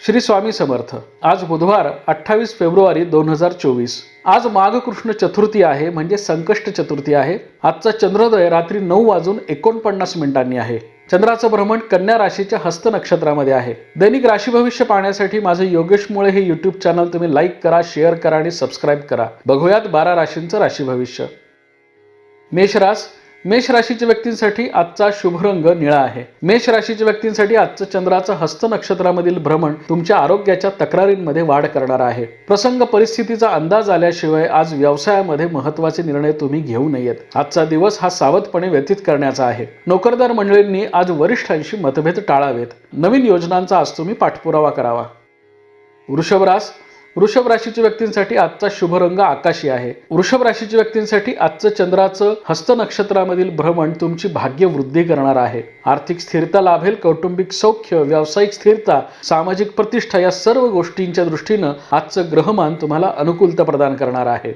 श्री स्वामी समर्थ. आज बुधवार अठ्ठावीस फेब्रुवारी दोन हजार चोवीस. आज माघ कृष्ण चतुर्थी आहे म्हणजे संकष्ट चतुर्थी आहे. आजचा चंद्रोदय रात्री नऊ वाजून एकोणपन्नास मिनिटांनी आहे. चंद्राचं भ्रमण कन्या राशीच्या हस्त नक्षत्रामध्ये आहे. दैनिक राशी भविष्य पाहण्यासाठी माझं योगेश मुळे हे युट्यूब चॅनल तुम्ही लाईक करा शेअर करा आणि सबस्क्राईब करा. बघूयात बारा राशींचं राशी भविष्य. मेष रास मेष राशीच्या व्यक्तींसाठी आजचा शुभ रंग निळा आहे. मेष राशीच्या व्यक्तींसाठी आजचं चंद्राचं हस्त नक्षत्रामधील भ्रमण तुमच्या आरोग्याच्या तक्रारींमध्ये वाढ करणार आहे. प्रसंग परिस्थितीचा अंदाज आल्याशिवाय आज व्यवसायामध्ये महत्त्वाचे निर्णय तुम्ही घेऊ नयेत. आजचा दिवस हा सावधपणे व्यतीत करण्याचा आहे. नोकरदार मंडळींनी आज वरिष्ठांशी मतभेद टाळावेत. नवीन योजनांचा आज तुम्ही पाठपुरावा करावा. वृषभरास वृषभ राशीच्या व्यक्तींसाठी आजचा शुभ रंग आकाशी आहे. वृषभ राशीच्या व्यक्तींसाठी आजचं चंद्राचं हस्त नक्षत्रामधील भ्रमण तुमची भाग्य वृद्धी करणार आहे. आर्थिक स्थिरता लाभेल कौटुंबिक सौख्य व्यावसायिक स्थिरता सामाजिक प्रतिष्ठा या सर्व गोष्टींच्या दृष्टीनं आजचं ग्रहमान तुम्हाला अनुकूलता प्रदान करणार आहे.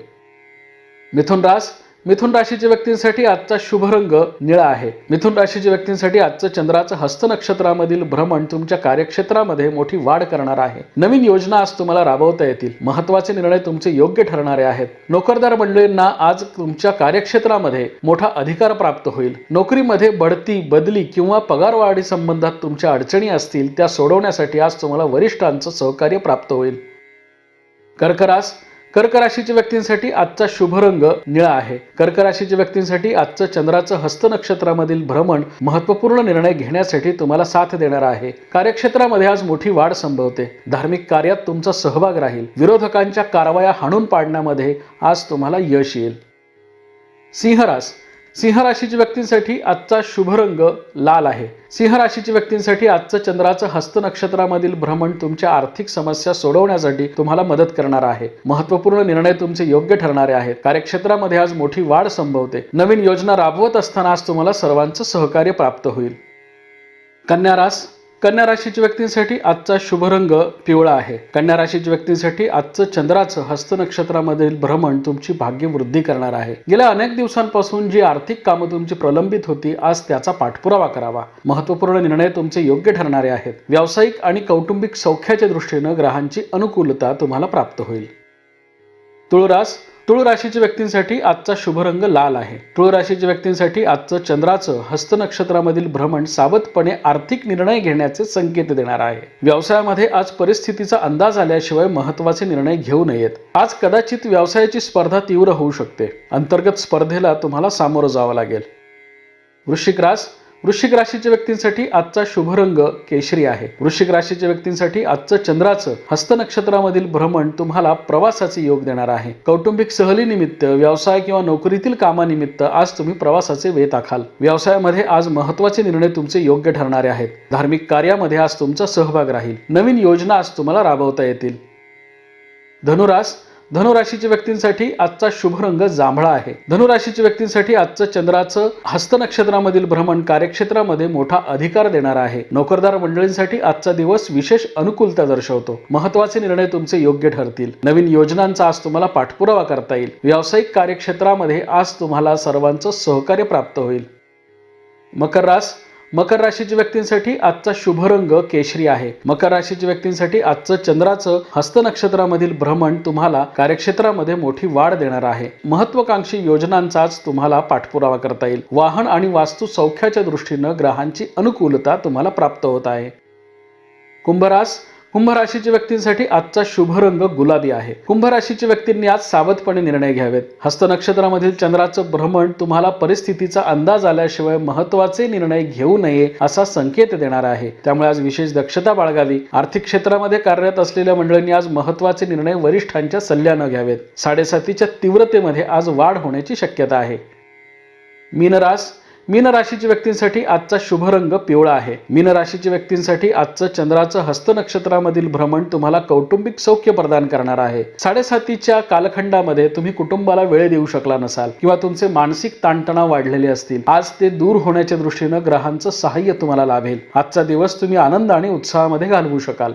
मिथुन रास मिथुन राशीच्या व्यक्तींसाठी आजचा शुभ रंग निळा आहे. मिथुन राशीच्या व्यक्तींसाठी आजचं चंद्राचं हस्त नक्षत्रामधील भ्रमण तुमच्या कार्यक्षेत्रामध्ये मोठी वाढ करणार आहे. नवीन योजना आज तुम्हाला राबवता येतील. महत्त्वाचे निर्णय तुमचे योग्य ठरणारे आहेत. नोकरदार मंडळींना आज तुमच्या कार्यक्षेत्रामध्ये मोठा अधिकार प्राप्त होईल. नोकरीमध्ये बढती बदली किंवा पगारवाढी संबंधात तुमच्या अडचणी असतील त्या सोडवण्यासाठी आज तुम्हाला वरिष्ठांचं सहकार्य प्राप्त होईल. कर्करास कर्क राशीच्या व्यक्तींसाठी आजचा शुभ रंग निळा आहे. कर्क राशीच्या व्यक्तींसाठी आजचं चंद्राचं हस्त नक्षत्रामधील भ्रमण महत्त्वपूर्ण निर्णय घेण्यासाठी तुम्हाला साथ देणार आहे. कार्यक्षेत्रामध्ये आज मोठी वाढ संभवते. धार्मिक कार्यात तुमचा सहभाग राहील. विरोधकांच्या कारवाया हाणून पाडण्यामध्ये आज तुम्हाला यश येईल. सिंहरास सिंह राशीच्या व्यक्तींसाठी आजचा शुभ रंग लाल आहे. सिंह राशीच्या व्यक्तींसाठी आजचं चंद्राचं हस्त नक्षत्रामधील भ्रमण तुमच्या आर्थिक समस्या सोडवण्यासाठी तुम्हाला मदत करणार आहे. महत्त्वपूर्ण निर्णय तुमचे योग्य ठरणारे आहेत. कार्यक्षेत्रामध्ये आज मोठी वाढ संभवते. नवीन योजना राबवत असताना आज तुम्हाला सर्वांचं सहकार्य प्राप्त होईल. कन्या रास कन्या राशीच्या व्यक्तींसाठी आजचा शुभ रंग पिवळा आहे. कन्या राशीच्या व्यक्तींसाठी आजचं चंद्राचं हस्त नक्षत्रामधील भ्रमण तुमची भाग्य वृद्धी करणार आहे. गेल्या अनेक दिवसांपासून जी आर्थिक कामं तुमची प्रलंबित होती आज त्याचा पाठपुरावा करावा. महत्त्वपूर्ण निर्णय तुमचे योग्य ठरणारे आहेत. व्यावसायिक आणि कौटुंबिक सौख्याच्या दृष्टीनं ग्रहांची अनुकूलता तुम्हाला प्राप्त होईल. तुळरास तुळ राशीच्या व्यक्तींसाठी आजचा शुभ रंग लाल आहे. तुळ राशीच्या व्यक्तींसाठी आजचं चंद्राचं हस्त नक्षत्रामधील भ्रमण सावधपणे आर्थिक निर्णय घेण्याचे संकेत देणार आहे. व्यवसायामध्ये आज परिस्थितीचा अंदाज आल्याशिवाय महत्त्वाचे निर्णय घेऊ नयेत. आज कदाचित व्यवसायाची स्पर्धा तीव्र होऊ शकते. अंतर्गत स्पर्धेला तुम्हाला सामोरं जावं लागेल. वृश्चिक रास वृश्चिक राशीच्या व्यक्तींसाठी आजचा शुभ रंग केशरी आहे. वृश्चिक राशीच्या व्यक्तींसाठी आजचं चंद्राचं हस्त नक्षत्रामधील भ्रमण तुम्हाला प्रवासाचे योग देणार आहे. कौटुंबिक सहलीनिमित्त व्यवसाय किंवा नोकरीतील कामानिमित्त आज तुम्ही प्रवासाचे वेत आखाल. व्यवसायामध्ये आज महत्त्वाचे निर्णय तुमचे योग्य ठरणारे आहेत. धार्मिक कार्यामध्ये आज तुमचा सहभाग राहील. नवीन योजना आज तुम्हाला राबवता येतील. धनुरास धनुराशीच्या व्यक्तींसाठी आजचा शुभ रंग जांभळा आहे. धनुराशीच्या व्यक्तींसाठी आजचं चंद्राचं हस्त नक्षत्रामधील भ्रमण कार्यक्षेत्रामध्ये मोठा अधिकार देणार आहे. नोकरदार मंडळींसाठी आजचा दिवस विशेष अनुकूलता दर्शवतो. महत्त्वाचे निर्णय तुमचे योग्य ठरतील. नवीन योजनांचा आज तुम्हाला पाठपुरावा करता येईल. व्यावसायिक कार्यक्षेत्रामध्ये आज तुम्हाला सर्वांचं सहकार्य प्राप्त होईल. मकर रास मकर राशीच्या व्यक्तींसाठी आजचा शुभ रंग केशरी आहे. मकर राशीच्या व्यक्तींसाठी आजचं चंद्राचं हस्त नक्षत्रामधील भ्रमण तुम्हाला कार्यक्षेत्रामध्ये मोठी वाढ देणार आहे. महत्वाकांक्षी योजनांचाच तुम्हाला पाठपुरावा करता येईल. वाहन आणि वास्तू सौख्याच्या दृष्टीनं ग्रहांची अनुकूलता तुम्हाला प्राप्त होत आहे. कुंभरास कुंभ राशीच्या व्यक्तींसाठी आजचा शुभ रंग गुलाबी आहे. कुंभ राशीच्या व्यक्तींनी आज सावधपणे निर्णय घ्यावेत. हस्त नक्षत्रामधील चंद्राचं भ्रमण तुम्हाला परिस्थितीचा अंदाज आल्याशिवाय महत्त्वाचे निर्णय घेऊ नये असा संकेत देणार आहे. त्यामुळे आज विशेष दक्षता बाळगावी. आर्थिक क्षेत्रामध्ये कार्यरत असलेल्या मंडळींनी आज महत्त्वाचे निर्णय वरिष्ठांच्या सल्ल्यानं घ्यावेत. साडेसातीच्या तीव्रतेमध्ये आज वाढ होण्याची शक्यता आहे. मीनरास मीन राशीच्या व्यक्तींसाठी आजचा शुभ रंग पिवळा आहे. मीन राशीच्या व्यक्तींसाठी आजचं चंद्राचं हस्त नक्षत्रामधील भ्रमण तुम्हाला कौटुंबिक सौख्य प्रदान करणार आहे. साडेसातीच्या कालखंडामध्ये तुम्ही कुटुंबाला वेळ देऊ शकला नसाल किंवा तुमचे मानसिक ताणतणाव वाढलेले असतील. आज ते दूर होण्याच्या दृष्टीनं ग्रहांचं सहाय्य तुम्हाला लाभेल. आजचा दिवस तुम्ही आनंद आणि उत्साहामध्ये घालवू शकाल.